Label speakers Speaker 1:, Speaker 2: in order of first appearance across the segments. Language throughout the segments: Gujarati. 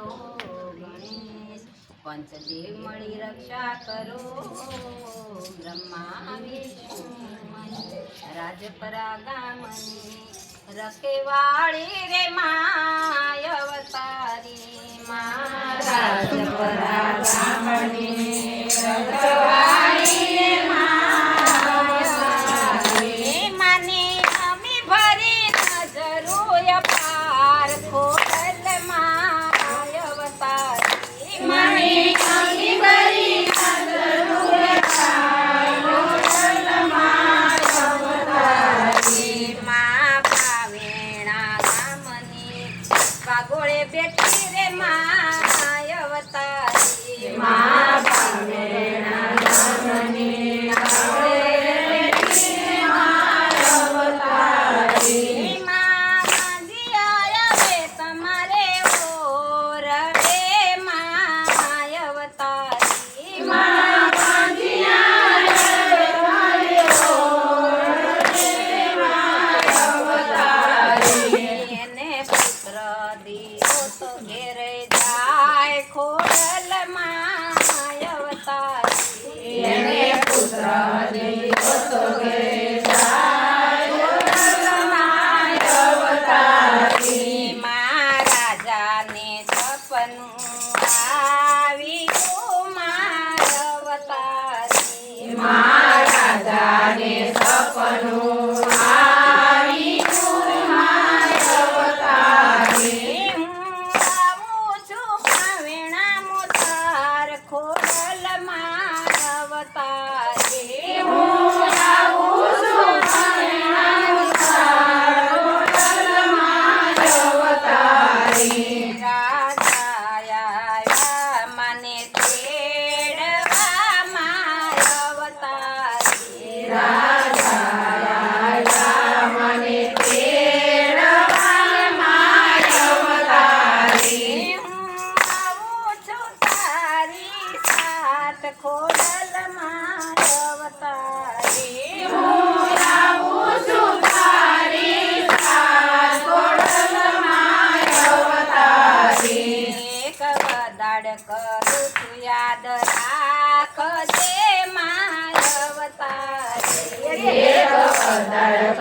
Speaker 1: ગણેશ પંચદેવ મળી રક્ષા કરો બ્રહ્મા વિષ્ણુ રાજપરાગામની રખેવાળી રે માય અવતારી. મા
Speaker 2: રખવા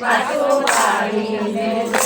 Speaker 1: paso para.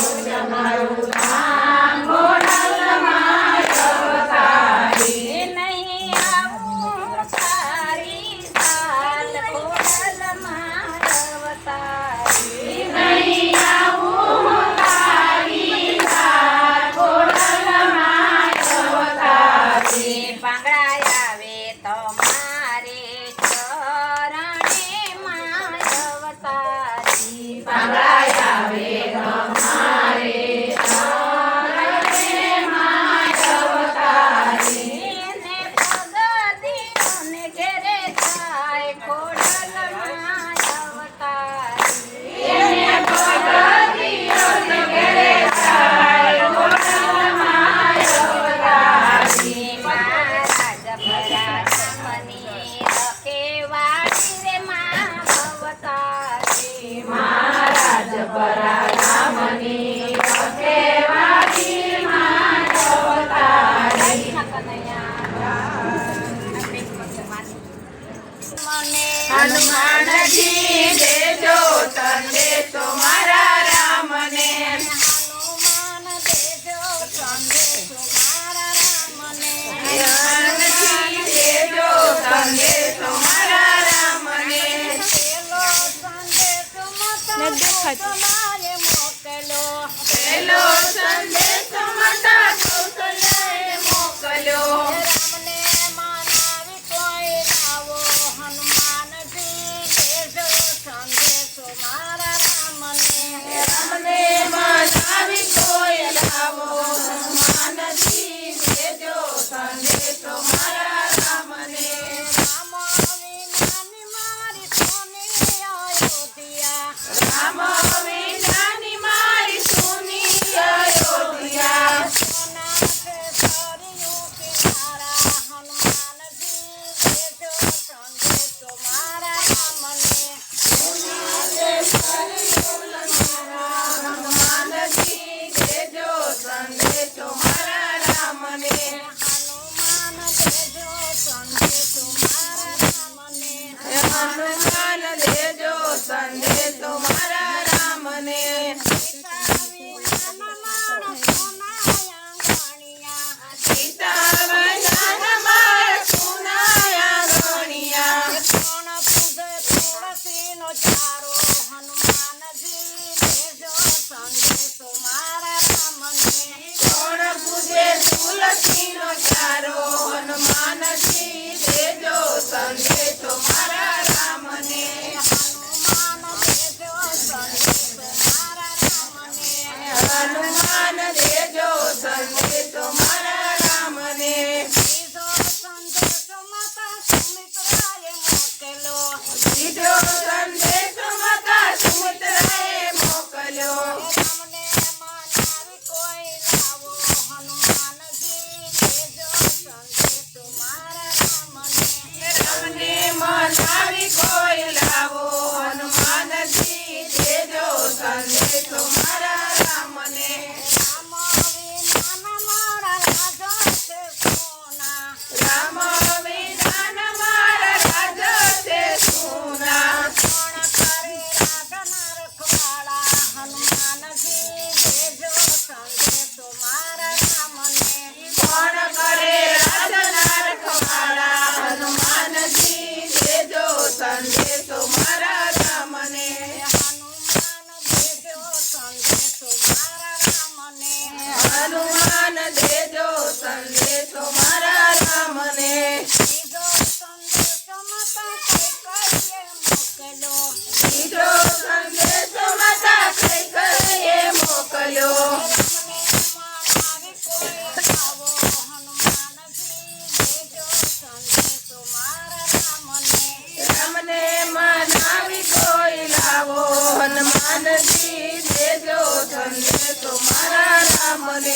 Speaker 2: મને મનાવી કોઈ લાવો હનુમાનજી દેજો સંદેશો મારા રામને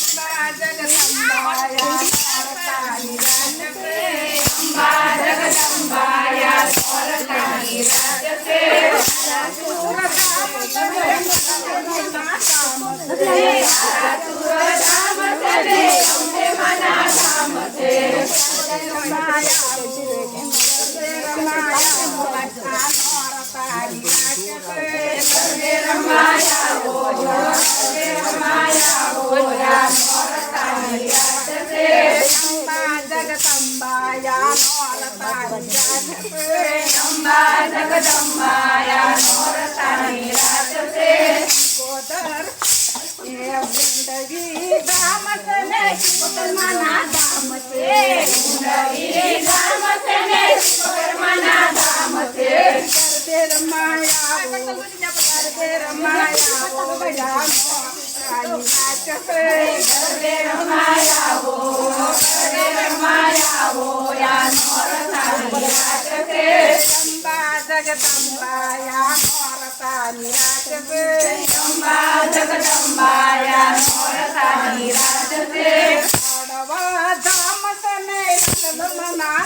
Speaker 3: जगदम्बाया मोरतानि राजसे
Speaker 2: जगदम्बा जगदम्बाया मोरतानि राजसे
Speaker 3: छोड़वा धाम से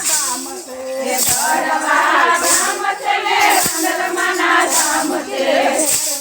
Speaker 3: धाम से
Speaker 2: छोड़वा धाम से मेरा मना धाम से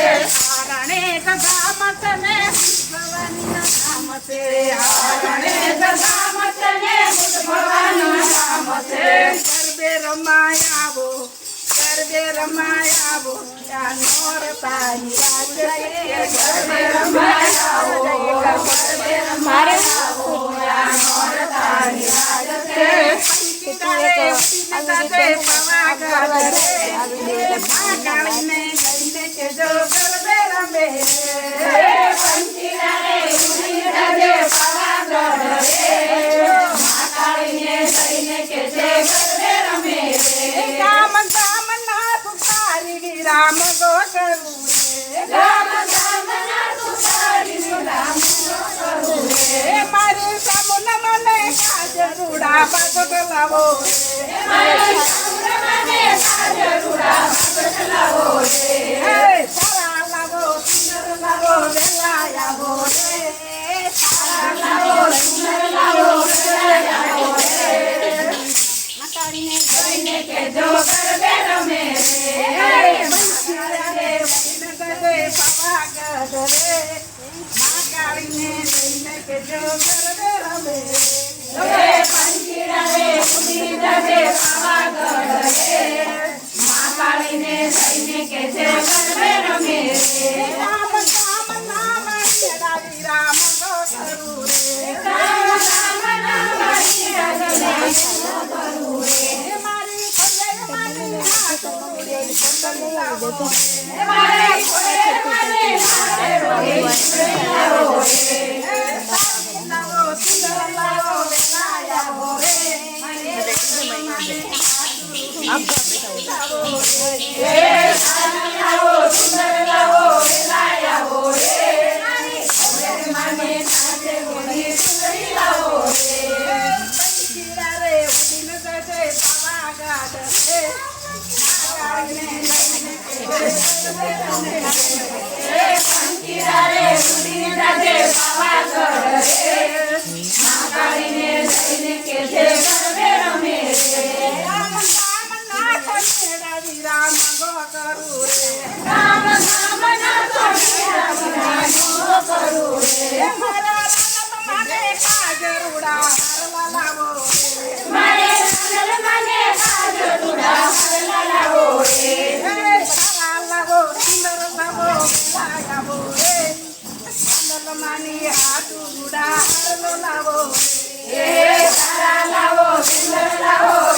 Speaker 2: રાત
Speaker 3: છે આરણે ધામ છે ને ભવાનીના ધામ છે આરણે ધામ
Speaker 2: છે ને બુદ્ધ છે
Speaker 3: ગરબે રમાયાવો ગરબે રમાયાવો આ નોરતાની રાત છે ગરબે રમાયાવો ગરબે
Speaker 2: રમાયાવો આ નોરતાની રાત છે
Speaker 3: પંચીલા राम गो करूए राम
Speaker 2: राम ना तुसारी राम गो करूए
Speaker 3: मारे समुन मन काजरुड़ा बदलावो मारे
Speaker 2: समुन मन काजरुड़ा बदलावो रे
Speaker 3: सारा लावो सुंदर लावो वेला यावो रे
Speaker 1: सारा लावो सुंदर लावो
Speaker 2: वेला यावो रे
Speaker 1: માતાડીને થઈને
Speaker 2: કે જો ગરબે રમે રે
Speaker 3: રે વૈન ગજે પાવાગઢ રે માકાળીને લઈને કે જો ગરબે રમે રે
Speaker 2: પંચીલા રે ઉડી જજે પાવાગઢ
Speaker 3: তো దేవుడా మని హాటు కూడా హరలో లావో ఏ
Speaker 2: సారా లావో సిందర లావో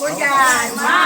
Speaker 3: Good God, my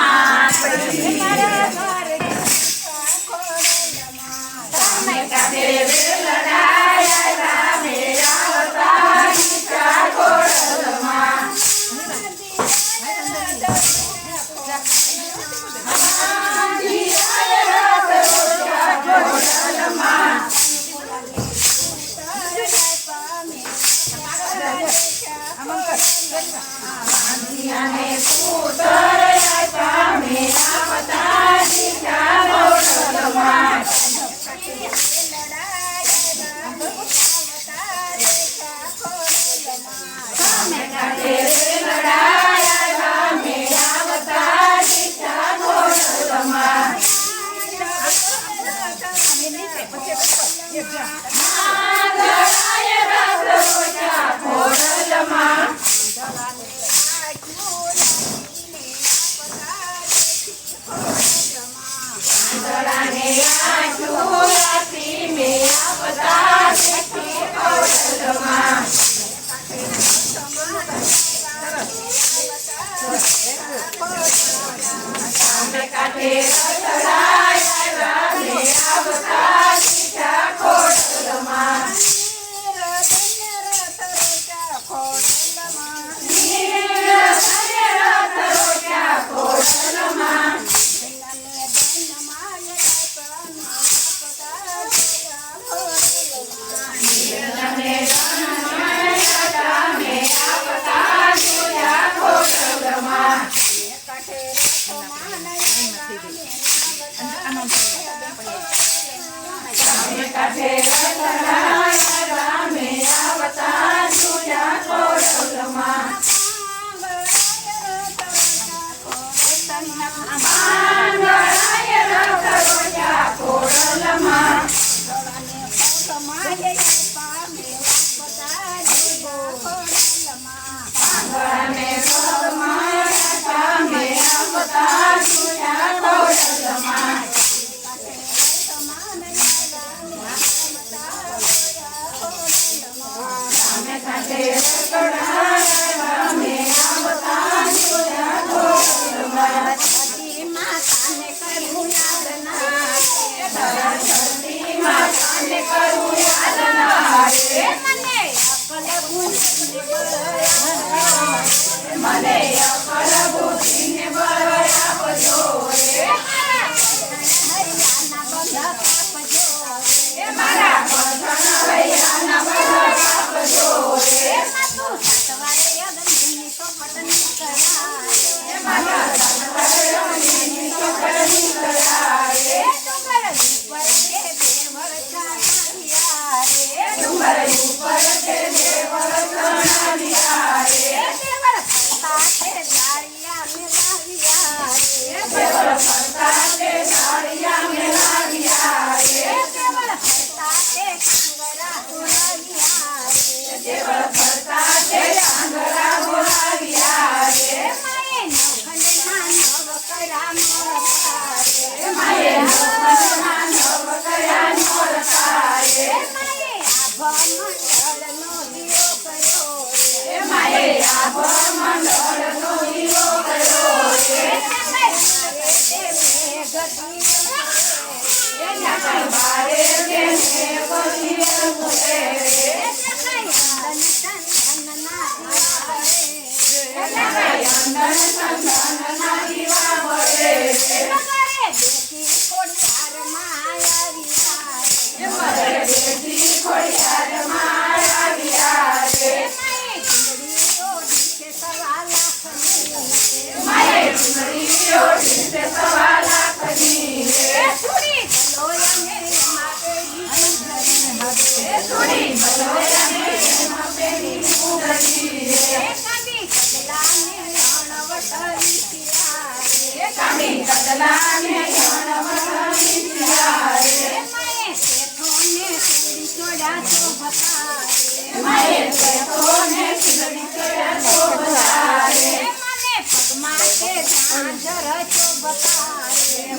Speaker 2: Ajay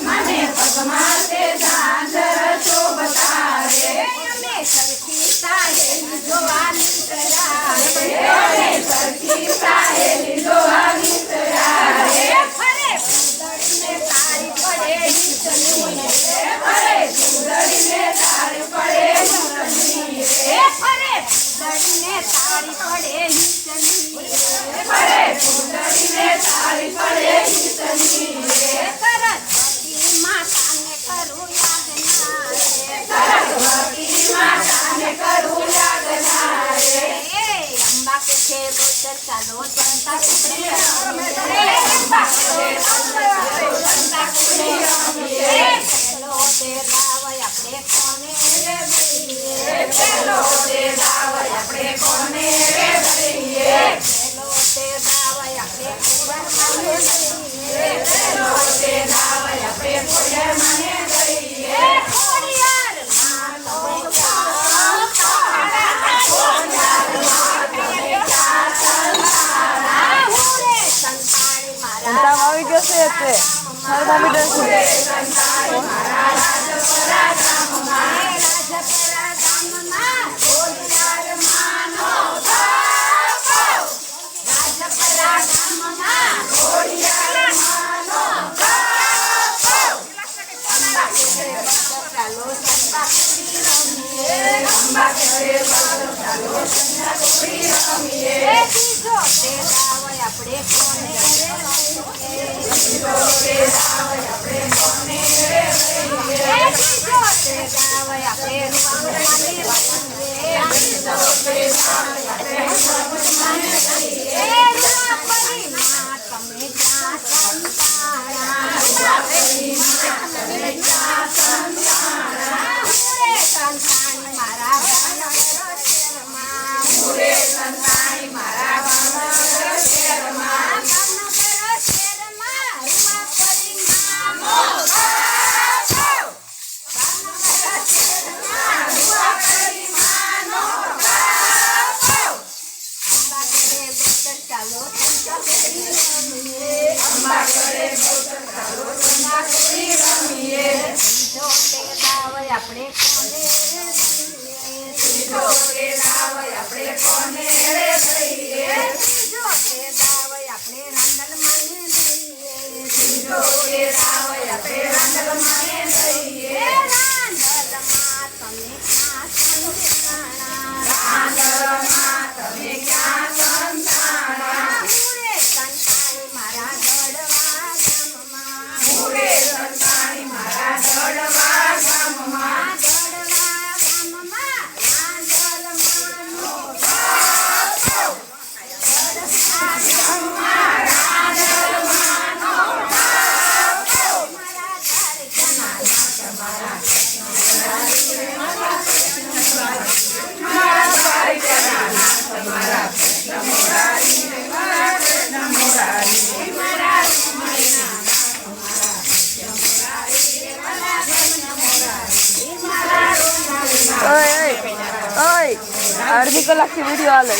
Speaker 1: મને
Speaker 2: પગમાતે સાંજર તો બતાવે.
Speaker 1: અમે સરખી સાહેલ જોવાની તરાવે અમે
Speaker 2: સરખી સાહેલ જોવાની તરાવે
Speaker 1: ફરે સુંદરીને તારી પડે ચનુએ
Speaker 2: ફરે સુંદરીને તારી પડે ચનુએ
Speaker 1: ફરે સુંદરીને તારી પડે ચનુએ ફરે
Speaker 2: સુંદરીને તારી પડે ચનુએ
Speaker 1: ¡Está la tua prima! ¡Está la tua
Speaker 2: prima! ¡Está la tua prima! ¡Está la
Speaker 1: tua. want me to do it.
Speaker 2: અડધી કલાકથી વીડિયો હાલે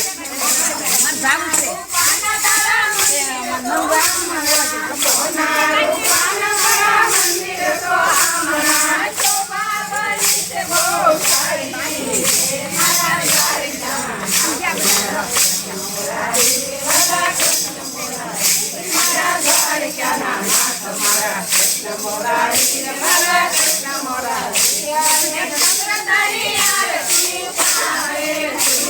Speaker 2: મોરા મોરા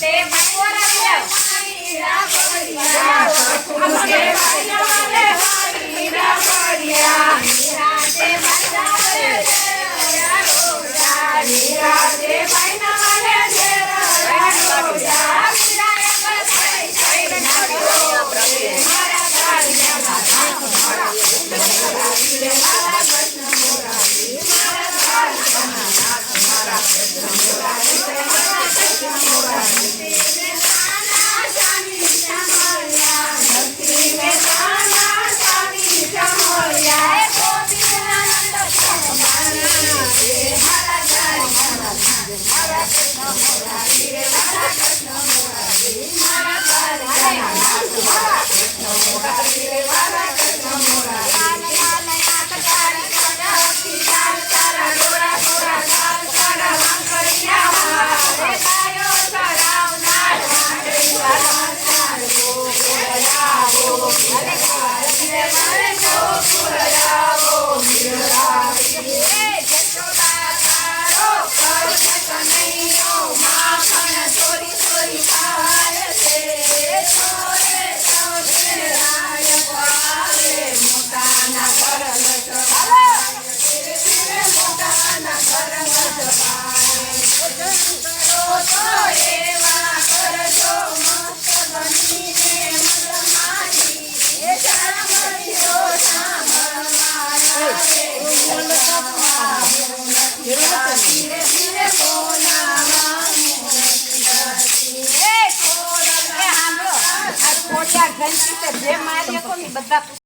Speaker 1: મોરારી